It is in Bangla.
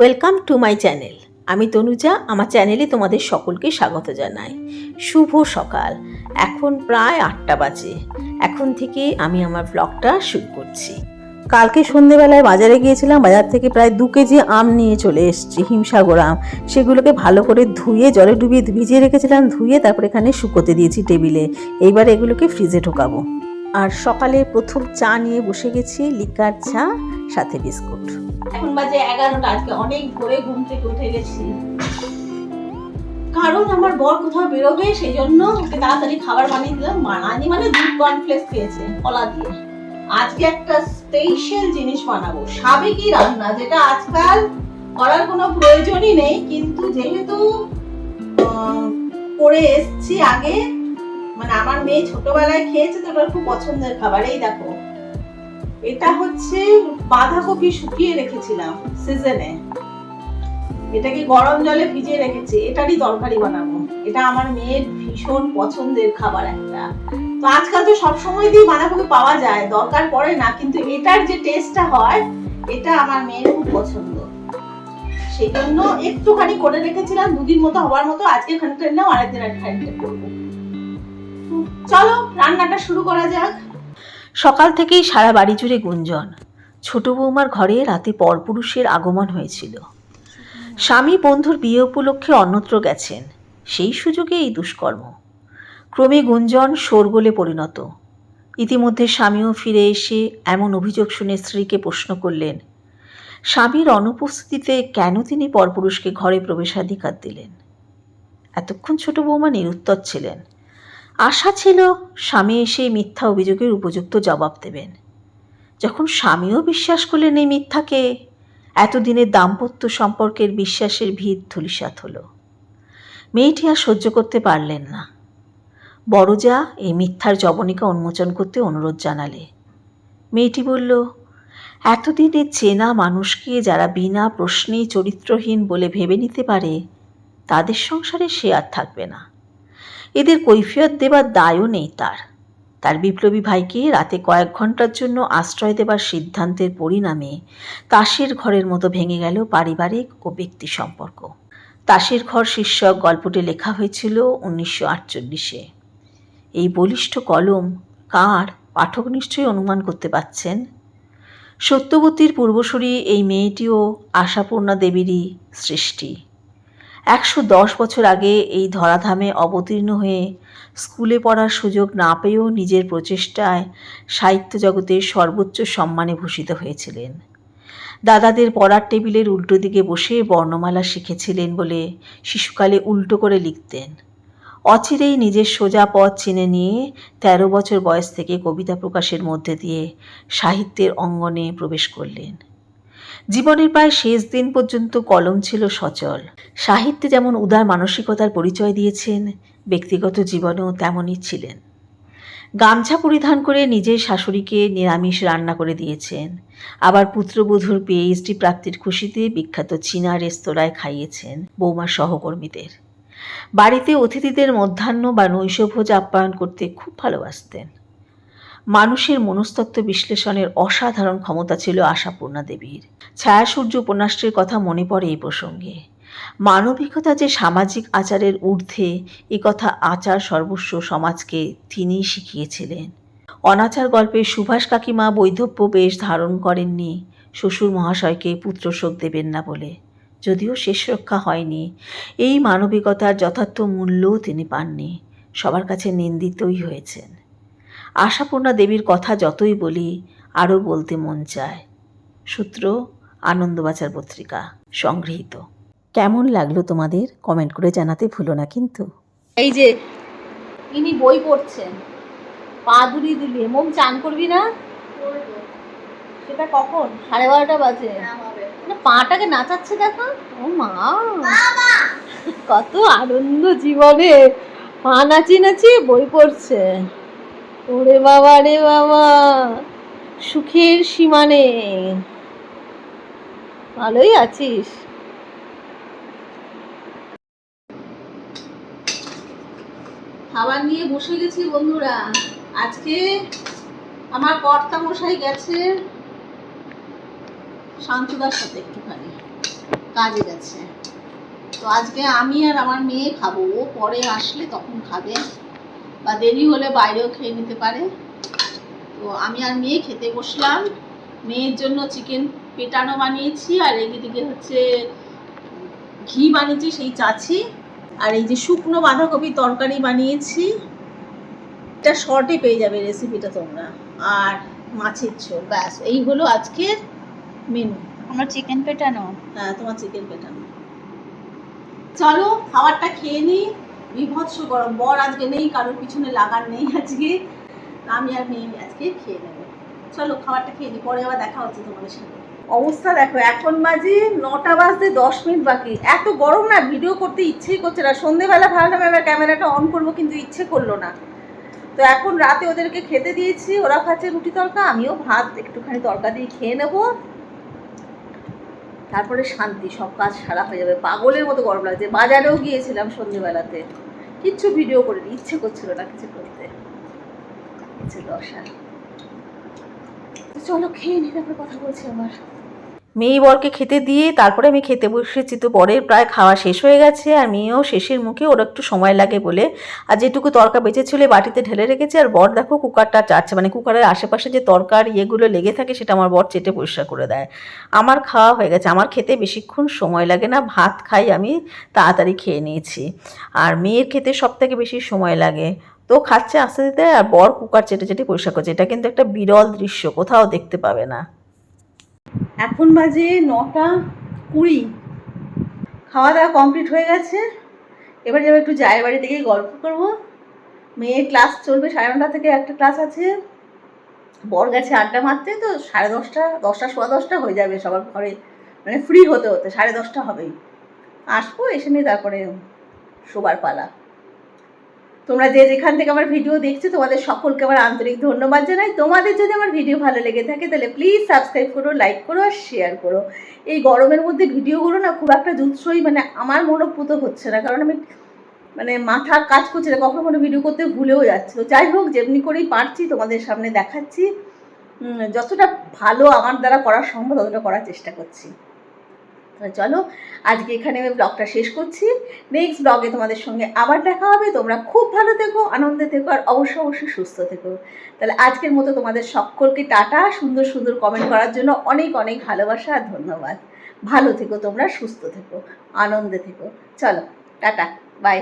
ওয়েলকাম টু মাই চ্যানেল আমি তনুজা, আমার চ্যানেলে তোমাদের সকলকে স্বাগত জানাই। শুভ সকাল। এখন প্রায় আটটা বাজে। এখন থেকে আমি আমার ব্লগটা শুরু করছি। কালকে সন্ধেবেলায় বাজারে গিয়েছিলাম, বাজার থেকে প্রায় দু কেজি আম নিয়ে চলে এসেছি, হিমসাগর আম। সেগুলোকে ভালো করে ধুয়ে, জলে ডুবিয়ে ভিজিয়ে রেখেছিলাম, ধুয়ে তারপর এখানে শুকোতে দিয়েছি টেবিলে। এইবার এগুলোকে ফ্রিজে ঢোকাবো। আর সকালে প্রথম চা নিয়ে বসে গেছি, লিকার চা, সাথে বিস্কুট। এখন বাজে এগারোটা, আজকে অনেক ভোরে ঘুম থেকে উঠে গেছি। কারণ আমার বর কোথাও বেরোবে সেই জন্য ওকে তাড়াতাড়ি খাবার বানিয়ে দিলাম। বানানি মানে দুধ কর্নফ্লেক্স খেয়েছে, কলা দিয়ে। আজকে একটা স্পেশাল জিনিস বানাবো, সাবেকি রান্না, যেটা আজকাল করার কোনো প্রয়োজনই নেই। কিন্তু যেহেতু করে এসছি আগে মানে আমার মেয়ে ছোটবেলায় খেয়েছে, তো ওটার খুব পছন্দের খাবার। এই দেখো, এটা হচ্ছে বাঁধাকপি শুকিয়ে রেখেছিলাম সিজনে এটাকে গরম জলে ভিজিয়ে রেখেছি, এটারই তরকারি বানাবো। এটা আমার মেয়ের ভীষণ পছন্দের খাবার একটা। তো আজকাল তো সব সময় দিয়ে বাঁধাকপি পাওয়া যায়, দরকার পড়ে না, কিন্তু এটার যে টেস্টটা হয়, এটা আমার মেয়ের খুব পছন্দ। সেই জন্য একটুখানি করে রেখেছিলাম, দুদিন মতো হওয়ার মতো আজকে খানিকটা নাও, আরেকদিন আর খানিকটা করব। চলো, রান্নাটা শুরু করা যাক। সকাল থেকেই সারা বাড়ি জুড়ে গুঞ্জন। ছোট বৌমার ঘরে রাতে পরপুরুষের আগমন হয়েছিল। স্বামী বন্ধুর বিয়ে উপলক্ষে অন্যত্র গেছেন। সেই সুযোগে এই দুষ্কর্ম। ক্রমে গুঞ্জন শোরগোলে পরিণত। ইতিমধ্যে স্বামীও ফিরে এসে এমন অভিযোগ শুনে স্ত্রীকে প্রশ্ন করলেন, স্বামীর অনুপস্থিতিতে কেন তিনি পরপুরুষকে ঘরে প্রবেশাধিকার দিলেন? এতক্ষণ ছোট বৌমা নিরুত্তর ছিলেন। আশা ছিল স্বামী এসে মিথ্যা অভিযোগের উপযুক্ত জবাব দেবেন। যখন স্বামীও বিশ্বাস করলেন এই মিথ্যাকে, এতদিনের দাম্পত্য সম্পর্কের বিশ্বাসের ভিত ধুলিসাত হলো। মেয়েটি আর সহ্য করতে পারলেন না। বড়জা এই মিথ্যার জবনিকা উন্মোচন করতে অনুরোধ জানালে। মেয়েটি বলল, এতদিনের চেনা মানুষকে যারা বিনা প্রশ্নেই চরিত্রহীন বলে ভেবে নিতে পারে, তাদের সংসারে সে আর থাকবে না। এদের কৈফিয়ত দেবার দায়ও নেই তার। তার বিপ্লবী ভাইকে রাতে কয়েক ঘণ্টার জন্য আশ্রয় দেবার সিদ্ধান্তের পরিণামে তাসের ঘরের মতো ভেঙে গেল পারিবারিক ও ব্যক্তি সম্পর্ক। তাসের ঘর শীর্ষক গল্পটি লেখা হয়েছিল উনিশশো আটচল্লিশে। এই বলিষ্ঠ কলম কার? পাঠক নিশ্চয়ই অনুমান করতে পাচ্ছেন সত্যবতীর পূর্বসূরি এই মেয়েটিও আশাপূর্ণা দেবীরই সৃষ্টি। একশো দশ বছর আগে এই ধরাধামে অবতীর্ণ হয়ে স্কুলে পড়ার সুযোগ না পেয়েও নিজের প্রচেষ্টায় সাহিত্য জগতের সর্বোচ্চ সম্মানে ভূষিত হয়েছিলেন। দাদাদের পড়ার টেবিলের উল্টো দিকে বসে বর্ণমালা শিখেছিলেন বলে শিশুকালে উল্টো করে লিখতেন। অচিরেই নিজের সোজা পথ চিনে নিয়ে তেরো বছর বয়স থেকে কবিতা প্রকাশের মধ্যে দিয়ে সাহিত্যের অঙ্গনে প্রবেশ করলেন। জীবনের প্রায় শেষ দিন পর্যন্ত কলম ছিল সচল। সাহিত্যে যেমন উদার মানসিকতার পরিচয় দিয়েছেন, ব্যক্তিগত জীবনেও তেমনই ছিলেন। গামছা পরিধান করে নিজের শাশুড়িকে নিরামিষ রান্না করে দিয়েছেন। আবার পুত্রবধূর পিএইচডি প্রাপ্তির খুশিতে বিখ্যাত চীনা রেস্তোরাঁয় খাইয়েছেন বৌমার সহকর্মীদের। বাড়িতে অতিথিদের মধ্যাহ্ন বা নৈশভোজ আপ্যায়ন করতে খুব ভালোবাসতেন। মানুষের মনস্তত্ত্ব বিশ্লেষণের অসাধারণ ক্ষমতা ছিল আশাপূর্ণা দেবীর। ছায়াসূর্য উপন্যাসটির কথা মনে পড়ে এই প্রসঙ্গে। মানবিকতা যে সামাজিক আচারের ঊর্ধ্বে, এ কথা আচার সর্বস্ব সমাজকে তিনিই শিখিয়েছিলেন। অনাচার গল্পে সুভাষ কাকিমা বৈধব্য বেশ ধারণ করেননি, শ্বশুর মহাশয়কে পুত্রশোক দেবেন না বলে। যদিও শেষ রক্ষা হয়নি, এই মানবিকতার যথার্থ মূল্যও তিনি পাননি। সবার কাছে নিন্দিতই হয়েছেন। আশাপূর্ণা দেবীর কথা যতই বলি, আরও বলতে মন চায়। সূত্র, আনন্দবাজার পত্রিকা, সংগৃহীত। কেমন লাগল তোমাদের? কমেন্ট করে জানাতে ভুলো না কিন্তু। এই যে, ইনি বই পড়ছেন। পা দুলি দিলি মোম, চান করবি না? সেটা কখন? সাড়ে বারোটা বাজে। মানে পাটাকে নাচাচ্ছে দেখো? ও মা। কত আনন্দ জীবনে। পা নাচি নাচি বই পড়ছে। ওরে বাবা রে বাবা, সুখের সীমা নেই ভালোই আছিস। খাবার নিয়ে বসে গেছি বন্ধুরা। আজকে আমার কর্তা মশাই গেছে শান্তদার সাথে একটুখানি, কাজে গেছে। তো আজকে আমি আর আমার মেয়ে খাব, ও পরে আসলে তখন খাবে। বা দেরি হলে বাইরেও খেয়ে নিতে পারে। তো আমি আর মেয়ে খেতে বসলাম। মেয়ের জন্য চিকেন পেটানো বানিয়েছি আর এদিকে হচ্ছে ঘি বানিয়েছি সেই চাছি। আর এই যে শুকনো বাঁধাকপি তরকারি বানিয়েছি। এটা শর্টে পেয়ে যাবে রেসিপিটা তোমরা। আর মাছের ঝোল ব্যাস। এই হলো আজকের মেনু আমরা চিকেন পেটানো? হ্যাঁ তোমার চিকেন পেটানো। চলো খাবারটা খেয়ে নিই। বিভৎস গরম। বর আজকে নেই, কারোর পিছনে লাগার নেই আজকে। আমি আর মেয়ে আজকে খেয়ে নেব। চলো, খাবারটা খেয়ে নিই পরে আবার দেখা হচ্ছে তোমাদের সাথে। অবস্থা দেখো, এখন বাজে নটা বাজতে দশ মিনিট বাকি। এত গরম না, ভিডিও করতে ইচ্ছেই করছে না। সন্ধেবেলা ভাবলাম এবার ক্যামেরাটা অন করব, কিন্তু ইচ্ছে করল না। তো এখন রাতে ওদেরকে খেতে দিয়েছি, ওরা খাচ্ছে রুটি তরকা, আমিও ভাত, একটুখানি তরকা দিয়ে খেয়ে নেব। তারপরে শান্তি, সব কাজ সারা হয়ে যাবে। পাগলের মতো গরম লাগছে। বাজারেও গিয়েছিলাম সন্ধেবেলাতে। কিচ্ছু ভিডিও করে ইচ্ছে করছিল না কিছু করতে। কিছু দশা চলো, খেয়ে নি, তারপরে কথা বলছি আবার। মেয়ে বরকে খেতে দিয়ে তারপরে আমি খেতে বসেছি। তো পরের প্রায় খাওয়া শেষ হয়ে গেছে আর মেয়েও শেষের মুখে ওর একটু সময় লাগে বলে। আর যেটুকু তরকা বেঁচেছিল বাটিতে ঢেলে রেখেছে। আর বর দেখো কুকারটা চাচ্ছে মানে কুকারের আশেপাশে যে তরকার ইয়েগুলো লেগে থাকে সেটা আমার বর চেটে পরিষ্কার করে দেয়। আমার খাওয়া হয়ে গেছে। আমার খেতে বেশিক্ষণ সময় লাগে না। ভাত খাই আমি, তাড়াতাড়ি খেয়ে নিয়েছি। আর মেয়ের খেতে সব থেকে বেশি সময় লাগে। তো খাচ্ছে আস্তে দিতে আর বর কুকার চেটে চেটে পরিষ্কার করছে। এটা কিন্তু একটা বিরল দৃশ্য, কোথাও দেখতে পাবে না। এখন বাজে নটা কুড়ি। খাওয়া দাওয়া কমপ্লিট হয়ে গেছে। এবার যাব একটু জায়ের বাড়ি থেকে গল্প করব। মেয়ের ক্লাস চলবে সাড়ে নটা থেকে একটা ক্লাস আছে। বর গেছে আড্ডা মারতে, তো সাড়ে দশটা দশটা, সোয়া দশটা হয়ে যাবে সবার ঘরে। মানে ফ্রি হতে হতে, সাড়ে দশটা হবেই। আসব, এসে নিয়ে তারপরে শোবার পালা। তোমরা যে যেখান থেকে আমার ভিডিও দেখছ, তোমাদের সকলকে আমার আন্তরিক ধন্যবাদ জানাই। তোমাদের যদি আমার ভিডিও ভালো লেগে থাকে, তাহলে প্লিজ সাবস্ক্রাইব করো লাইক করো আর শেয়ার করো। এই গরমের মধ্যে ভিডিওগুলো না খুব একটা জুৎসই মানে আমার মনোপুত হচ্ছে না। কারণ আমি মানে মাথা কাজ করছে না, কখনো কোনো ভিডিও করতে ভুলেও যাচ্ছে। তো যাই হোক, যেমনি করেই পারছি, তোমাদের সামনে দেখাচ্ছি। যতটা ভালো আমার দ্বারা করা সম্ভব, ততটা করার চেষ্টা করছি। তাহলে চলো, আজকে এখানে আমি ব্লগটা শেষ করছি। নেক্সট ব্লগে তোমাদের সঙ্গে আবার দেখা হবে। তোমরা খুব ভালো থেকো, আনন্দে থেকো, আর অবশ্য অবশ্যই সুস্থ থেকো। তাহলে আজকের মতো তোমাদের সকলকে টাটা। সুন্দর সুন্দর কমেন্ট করার জন্য অনেক অনেক ভালোবাসা আর ধন্যবাদ। ভালো থেকো তোমরা, সুস্থ থেকো, আনন্দে থেকো। চলো, টাটা বাই